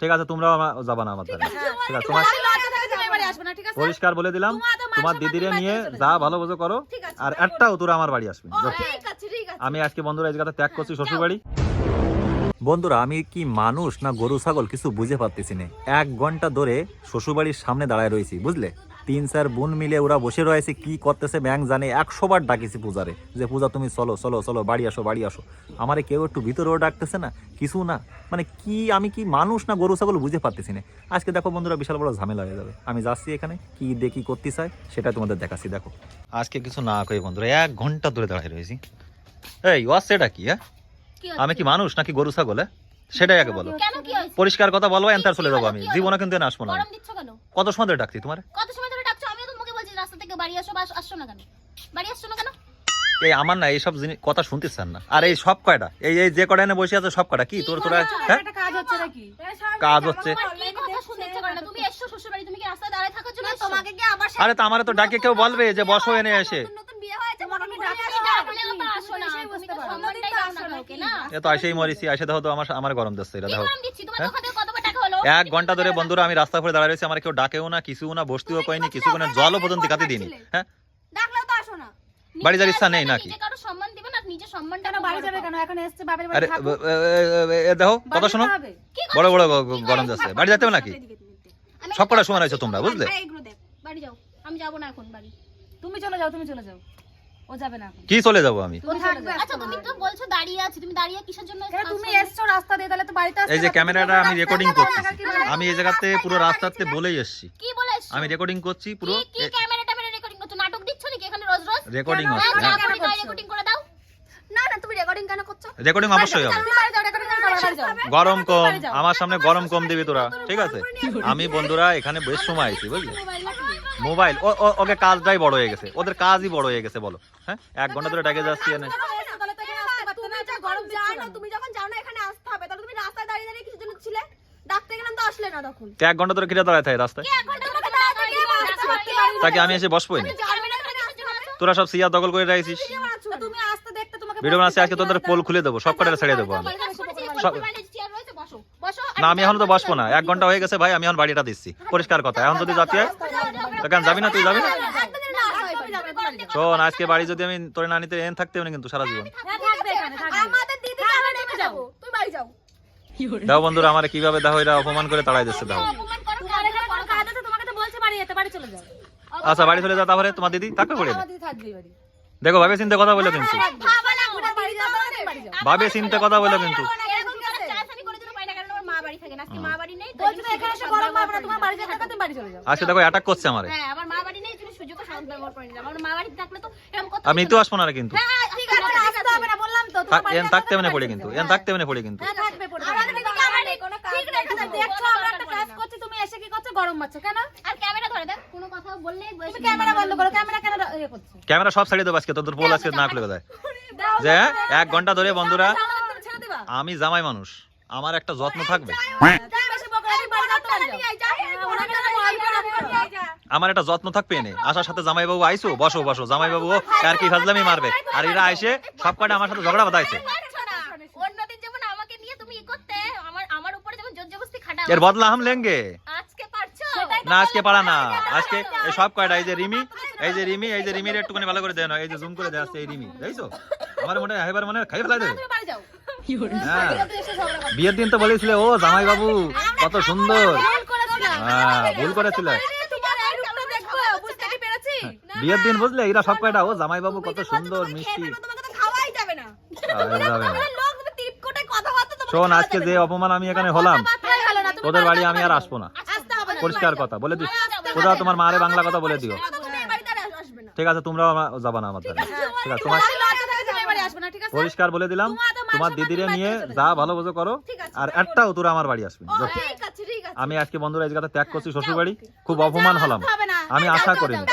ঠিক আছে তোমরাও যাবা না আমার ঠিক আছে তোমার পরিষ্কার বলে দিলাম তোমার দিদিরে নিয়ে যা ভালো বোঝো করো আর একটা তোরা আমার বাড়ি আসবি ও, ঠিক আছে ঠিক আছে। আমি আজকে বন্ধুরা এই জায়গাটা ত্যাগ করছি শ্বশুর বাড়ি বন্ধুরা আমি কি মানুষ না গরু ছাগল কিছু বুঝে পারতেছি না। এক ঘণ্টা ধরে শ্বশুরবাড়ির সামনে দাঁড়ায় রয়েছি বুঝলে? তিন চার বোন মিলে ওরা বসে রয়েছে কি করতেছে ব্যাংক জানে। একশো বার ডাকিছি পূজারে যে পূজা তুমি চলো চলো চলো বাড়ি আসো বাড়ি আসো। আমারে কেউ একটু ভিতরেও ডাকতেছে না কিছু না। মানে কি আমি কি মানুষ না গরু ছাগল বুঝে পারতেছি না। আজকে দেখো বন্ধুরা বিশাল বড় ঝামেলা হয়ে যাবে। আমি যাচ্ছি এখানে কি দেখি করতে চাই সেটা তোমাদের দেখাচ্ছি দেখো। আজকে কিছু না কই বন্ধুরা এক ঘণ্টা ধরে দাঁড়ায় রয়েছি। এই ওয়াস সেটা কি হ্যাঁ? আমি কি মানুষ নাকি গরু ছাগল হ্যাঁ? সেটাই আগে বলো। কেন কি হয়েছে পরিষ্কার কথা বলব এন্তার চলে যাব আমি। জীবনে কিন্তু এনে আসব না আমি। গরম দিচ্ছ কেন? কত সময় ধরে ডাকছি তোমার? কত সময় ধরে ডাকছো আমিও তোমাকে বলছি রাস্তা থেকে বাড়ি আসো বা আসছো না কেন? বাড়ি আসছো না কেন? এই আমার না এইসব জিনিস কথা শুনতে চান না। আর এই সব কয়টা? এই এই যে কয়টা এনে বসে আছে সব কয়টা? কি? তোর তোরা হ্যাঁ? কাজ হচ্ছে নাকি? কাজ হচ্ছে। তোমার এই কথা শুনতে ইচ্ছে করে না? তুমি এসছো শ্বশুর বাড়ি তুমি কি রাস্তায় দাঁড়ায় থাকার জন্য তোমাকে কি আবার আরে তো আমারে তো ডাকে কেউ বলবে যে বসো এনে এসে। এ তো আসেই মরিছি আসে দেখো তো আমার আমার গরম দিচ্ছে এটা দেখো। এক ঘণ্টা ধরে বন্ধুরা আমি রাস্তা করে দাঁড়ায় রয়েছি আমার কেউ ডাকেও না কিছু না বসতেও কয়নি কিছু কোনো জলও পর্যন্ত কাতে দিইনি। হ্যাঁ? ডাকলেও তো আসো না। বাড়ি যাওয়ার ইচ্ছা নেই নাকি? আরে দেখো কথা শোনো। বড় বড় গরম যাচ্ছে বাড়ি যেতে হবে নাকি? সব কটা সময় রয়েছে তোমরা বুঝলে? বাড়ি যাও। আমি যাব না এখন বাড়ি। তুমি চলে যাও তুমি চলে যাও। ও যাবে না কি চলে যাব আমি? আচ্ছা তুমি তো বলছো দাঁড়িয়ে আছি তুমি দাঁড়িয়ে কিসের জন্য তুমি এসছো রাস্তা দিয়ে তাহলে তো বাড়িতে এই যে ক্যামেরাটা আমি রেকর্ডিং দাঁড়াও, করতেছি টাকা কি বলে? আমি এই জায়গাতে পুরো রাস্তাতে বলেই এসেছি। কি বলে আমি রেকর্ডিং করছি পুরো কি কি ক্যামেরা রেকর্ডিং করছ? নাটক দিচ্ছ নাকি এখানে রোজ রোজ? রেকর্ডিং হচ্ছে। যা করি তাই করছ? রেকর্ডিং করে দাও। না না তুমি রেকর্ডিং কেন করছ? রেকর্ডিং অবশ্যই হবে। গরম কম আমার সামনে গরম কম দিবি তোরা ঠিক আছে? আমি বন্ধুরা এখানে বেশ সময় আছি বুঝলি? মোবাইল। ও ওকে কাজটাই বড় হয়ে গেছে। ওদের কাজই বড় হয়ে গেছে, বলো। হ্যাঁ? এক ঘণ্টা ধরে ডাকে যাচ্ছি এনে। এক ঘণ্টা ধরে কিরে দাঁড়ায় থাকে রাস্তায়। তাকে আমি এসে বসবোই না? তোরা সব সিয়া দখল করে রাখিস ভিডিও বানাচ্ছি, আজকে তোদের পোল খুলে দেবো, সব কটা ছেড়ে দেবো আমি। না, আমি এখনও তো বসবো না। এক ঘণ্টা হয়ে গেছে ভাই, আমি এখন বাড়িটা দিচ্ছি। পরিষ্কার কথা, এখন যদি যাচ্ছি তো কেন যাবি না তুই যাবি? না শোন আজকে বাড়ি যদি আমি তোরে না নিতে এন থাকতে হবে না কিন্তু সারা জীবন। হ্যাঁ, এখানে যাও। দাও বন্ধুরা আমার কীভাবে দেখো এটা অপমান করে তাড়াই দিচ্ছে দাও। অপমান করো, তোমার এখানে কোনো কাজ আছে তোমাকে তো বলছে বাড়ি যেতে বাড়ি চলে যাও। আচ্ছা বাড়ি চলে যাও তারপরে তোমার দিদি থাকবে বাড়ি? দেখো ভাবে চিন্তা কথা বলে কিন্তু। ভাবে চিন্তা কথা বলে কিন্তু এরকম করে চাষ আমি কোনোদিনও পাই না, কারণ আমার মা বাড়ি থাকে না। আজকে মা বাড়ি নেই, তাই বলছি জন্য তো এখানে এসে সুযোগ গরম ব্যবহার হবে না করে তোমার নিলাম। বাড়ি চলে যাও। আজকে দেখো অ্যাটাক করছে আমারে। হ্যাঁ, আমার মা বাড়ি নেই, এই জন্য সুযোগও ব্যবহার করে নিলাম। আমার মা বাড়িতে থাকলে তো এরকম করতে আমি তো আসব না রে কিন্তু। হ্যাঁ, ঠিক আছে, আসতে হবে না বললাম তো তোমার থাক- বাড়ি এন থাকতে মানে পড়ে কিন্তু। এন থাকতে মানে পড়ে কিন্তু। থাকবে পড়ে আমাদের যাবে। দিদি আমার নেই কোনো কাজ ঠিক রেখে নেই। দেবো। দেখছ আমরা একটা কাজ করছি তুমি এসে কি করছ গরম মারছো কেন? আর ক্যামেরা ধরে দেখ, কোনো কথা বললেই তুমি ক্যামেরা বন্ধ করো ক্যামেরা কেন ইয়ে করছ? ক্যামেরা সব দেবো আজকে তোদের পোল আজকে না খুলে দেয়। যে হ্যাঁ, এক ঘণ্টা ধরে বন্ধুরা আমি জামাই মানুষ আমার একটা যত্ন থাকবে। হ্যাঁ। আমার একটা যত্ন থাকবে এনে। আসার সাথে জামাই বাবু আইসো বসো বসো। জামাই বাবু আর কি ফাজলামি মারবে? আর এরা আইসে সব কটা আমার সাথে ঝগড়া বাঁধাইছে? পারছ না। অন্যদিন যেমন আমাকে নিয়ে তুমি ই করতে, আমার আমার উপরে যেমন জোর জবরদস্তি খাটাও। এর বদলা হাম লেঙ্গে। না আজকে পারা না। আজকে এই সব কয়টা এই যে রিমি এই যে রিমি এই যে রিমির একটুখানি ভালো করে দেয় না এই যে জুম করে দেয় আসছে এই রিমি দেখছ? আমার মনে হয় এবার মনে খাই ফেলাই দেবে। তুমি বাড়ি যাও। হ্যাঁ। বিয়ের দিন তো বলেছিলে ও জামাই বাবু কত সুন্দর। হ্যাঁ ভুল করেছিলে। তোমার এই রূপটা দেখব বুঝতে কি পেরেছি বিয়ের দিন বুঝলে এরা সব কয়টা? ও জামাই বাবু কত সুন্দর মিষ্টি। তোমাকে তো খাওয়াই যাবে না। আর যাবে না। লোক তুমি টিপ কোটে কথাবার্তা তোমাকে শোন আজকে যে অপমান আমি এখানে হলাম তোদের বাড়ি আমি আর আসব না। আসতে হবে না। পরিষ্কার কথা বলে দিস ওরা তোমার মারে বাংলা কথা বলে দিও। ঠিক আছে তোমরাও যাবা না আমার ঠিক আছে তোমার তোমার লজ্জা থাকে তুমি এবারে আসবে না, ঠিক আছে? পরিষ্কার বলে দিলাম। তোমার দিদিরে নিয়ে যা ভালো বোঝো করো আর একটাও তোরা আমার বাড়ি আসবে আমি আজকে বন্ধুরা এই জায়গাটা ত্যাগ করছি শ্বশুর বাড়ি খুব অপমান হলাম। আমি আশা করিনি।